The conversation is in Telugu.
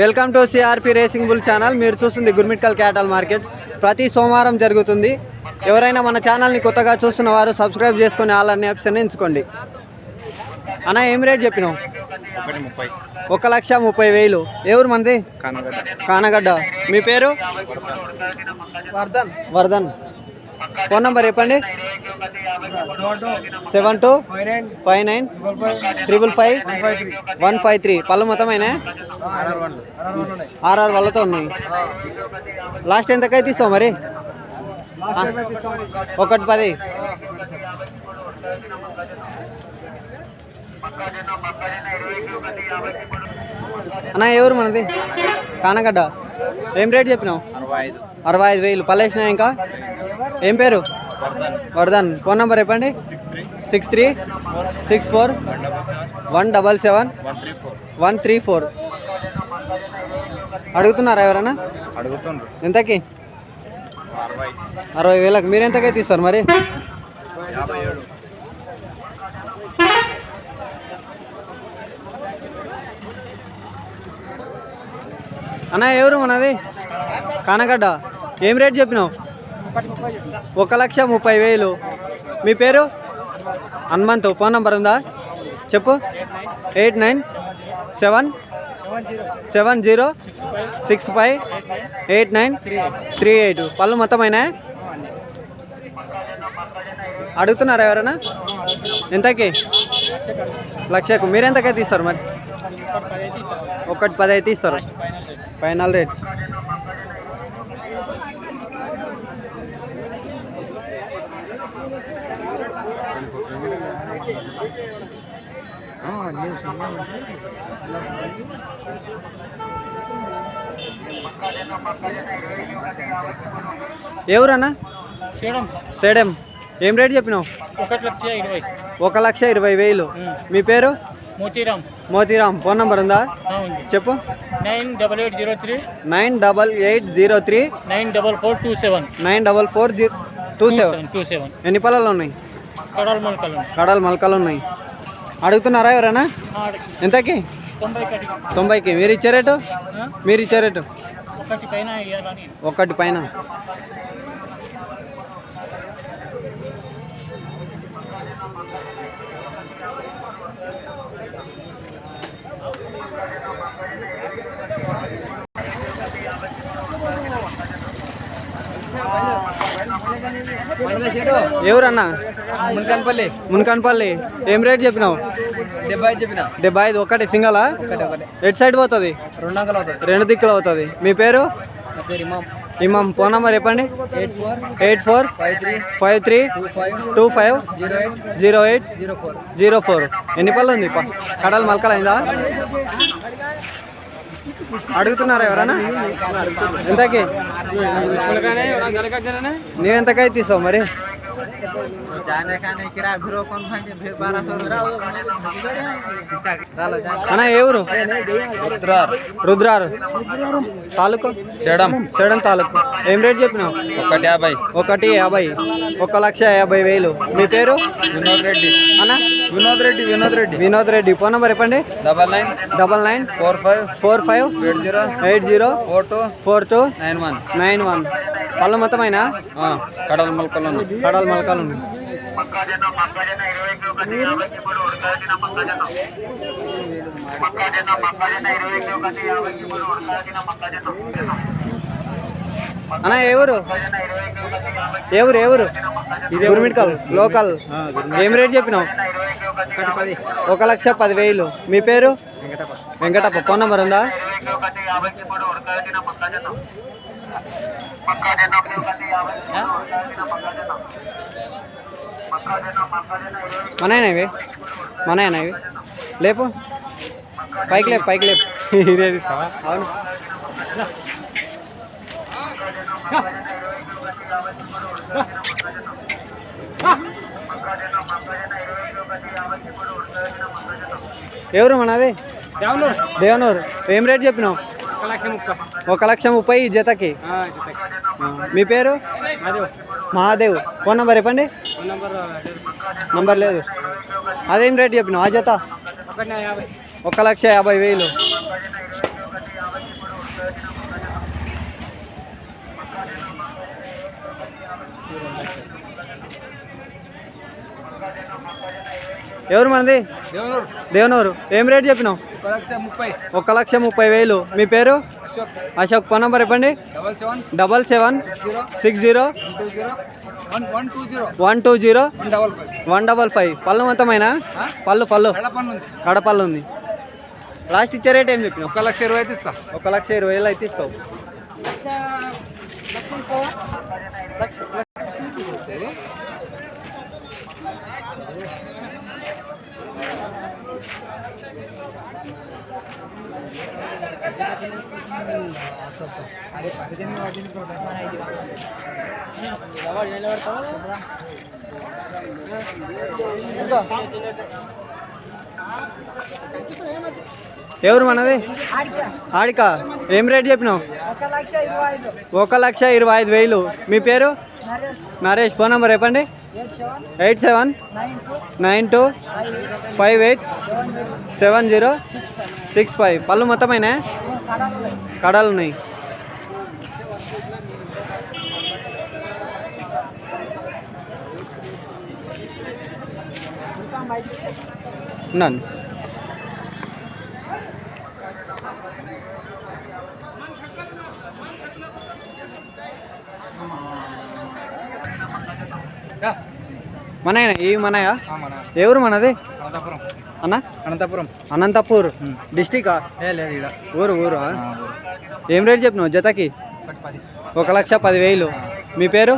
Welcome to CRP racing bull channel మీరు చూస్తుంది గుర్మిట్కల్ క్యాటల్ మార్కెట్. ప్రతి సోమవారం జరుగుతుంది. ఎవరైనా మన ఛానల్ని కొత్తగా చూస్తున్న వారు సబ్స్క్రైబ్ చేసుకుని ఆల్ ఆప్షన్ ఎంచుకోండి. అన్న ఏం రేట్ చెప్పినావు? ఒక లక్ష ముప్పై వేలు. ఎవరు మనది? కానగడ్డ. కానగడ్డ. మీ పేరు? వర్ధన్ వర్ధన్ ఫోన్ నంబర్ చెప్పండి. Seven two five nine triple five one five three. పళ్ళు మొత్తమైనా ఆర్ఆర్ వాళ్ళతో ఉన్నాయి. లాస్ట్ ఎంతకైతే ఇస్తావు మరి? ఒకటి పది. అన్న ఎవరు మనది? కానగడ్డ. ఏం రేట్ చెప్పినావు? అరవై ఐదు. అరవై ఐదు వేలు. పల్లేసినా ఇంకా? ఏం పేరు? వర్ధన్ ఫోన్ నెంబర్ చెప్పండి. Six three six four one double seven one three four. అడుగుతున్నారా ఎవరైనా అడుగుతుండ్రు. ఎంతకి? అరవై. వేలకు. మీరు ఎంతకైతే ఇస్తారు మరి? అన్న ఎవరు మనది? కానగడ్డ. ఏం రేట్ చెప్పినావు? ఒక లక్ష ముప్పై వేలు. మీ పేరు? హనుమంతు. ఫోన్ నంబర్ ఉందా? చెప్పు. Eight nine seven seven zero six five eight nine three eight. పళ్ళు మొత్తమైనా అడుగుతున్నారా ఎవరైనా? ఎంతకి? లక్షకు. మీరు ఎంతకైతే ఇస్తారు మరి? ఒకటి పది అయితే ఇస్తారు ఫైనల్ రేట్. ఎవరన్నా? చేయడం సేడెం. ఏం రేట్ చెప్పినావు? ఒకటి లక్ష ఇరవై. ఒక లక్ష ఇరవై వేలు. మీ పేరు? మోతీరామ్. మోతీరామ్. ఫోన్ నంబర్ ఉందా? చెప్పు. Nine double eight zero three. Nine double eight zero three. Nine double four two seven. Nine double four zero two seven two seven. ఎన్ని పళ్ళలు ఉన్నాయి? కడాల్ మొలకలు ఉన్నాయి. అడుగుతున్నారా ఎవరైనా? ఎంతకి? తొంభైకి. మీరు ఇచ్చే రేటు? మీరు ఇచ్చే రేటు? ఒకటి పైన. ఎవరన్నా? మున్కన్పల్లి మున్కన్పల్లి ఏం రేట్ చెప్పినావు? డెబ్బై చెప్పిన. డెబ్బై ఐదు ఒకటి సింగలా? ఎటు సైడ్ పోతుంది? రెండు అంకలు అవుతుంది రెండు దిక్కులు అవుతుంది మీ పేరు? ఇమాం ఫోన్ నంబర్ చెప్పండి. Eight four five three two five zero eight zero four. Zero four. ఎన్ని పళ్ళు ఉంది? కడలు మలకలైందా అడుగుతున్నారా ఎవరన్నా? ఎంతకి? నువ్వు ఎంతకైతే తీసావు మరి? అన్న ఏ ఊరు? రుద్రార్. రుద్రారు. తాలూకు? సేడం తాలూకు. ఏం రేట్ చెప్పినావు? ఒకటి యాభై. ఒకటి యాభై. ఒక లక్ష యాభై వేలు. మీ పేరు? వినోద్ రెడ్డి. అన్న? వినోద్ రెడ్డి వినోద్ రెడ్డి. వినోద్ రెడ్డి. ఫోన్ నెంబర్ చెప్పండి. Double nine. Double nine. Four five. Four five. Eight zero. Eight zero. Four two. Four two. Nine one. Nine one. పళ్ళ మొత్తమైనా? కడల మొలకలు కడలు మొలకలు ఉన్నాయి. అన్న ఏ ఊరు? ఏ ఊరు ఏ ఊరు? గుర్మిట్కల్ లోకల్. ఏం రేట్ చెప్పినావు? ఒక లక్ష పది వేలు. మీ పేరు? వెంకటప్ప. ఫోన్ నెంబర్ ఉందా? మనయేనా ఇవి? మనయేనా ఇవి? లేపు. పైకి లేపు పైకి లేపు. ఇదే తీస్తావా? అవును. ఎవరు మనది? దేవనూరు? ఏం రేట్ చెప్పినావు? ఒక లక్ష ముప్పై. ఈ జతకి. మీ పేరు? మహాదేవ్ ఫోన్ నెంబర్ చెప్పండి. నంబర్ లేదు. అదేం రేట్ చెప్పినావు? ఆ జత? ఒక లక్ష యాభై వేలు. ఎవరు మనది? దేవనూరు. ఏం రేట్ చెప్పినావు? ఒక లక్ష ముప్పై. లక్ష వేలు. మీ పేరు? అశోక్. ఫోన్ నంబర్ చెప్పండి. Double seven. Six zero. One two zero. One double five. పళ్ళు మొత్తమైనా? పళ్ళు పళ్ళు. కడపళ్ళు ఉంది. లాస్ట్ ఇచ్చే రేట్ ఏం చెప్పినావు? ఒక లక్ష ఇరవై అయితే ఇస్తా. ఒక లక్ష ఇరవై వేలు అయితే ఇస్తావు. ఎవరు మనది? ఆడిక? ఏం రేట్ చెప్పినావు? ఒక లక్ష ఇరవై ఐదు. వేలు. మీ పేరు? నరేష్. ఫోన్ నంబర్ చెప్పండి. Eight seven nine two five eight seven zero six five. పళ్ళు మొత్తమైనా కడాలు ఉన్నాయి. ఉన్నాను. మనయన? ఇవి మనయా? ఎవరు మనది? అనంతపురం. అన్న? అనంతపురం. అనంతపూర్. డిస్టికా లేదు ఊరు ఊరు ఏం రేట్ చెప్పినావు జతకి? ఒక లక్ష పదివేలు. మీ పేరు?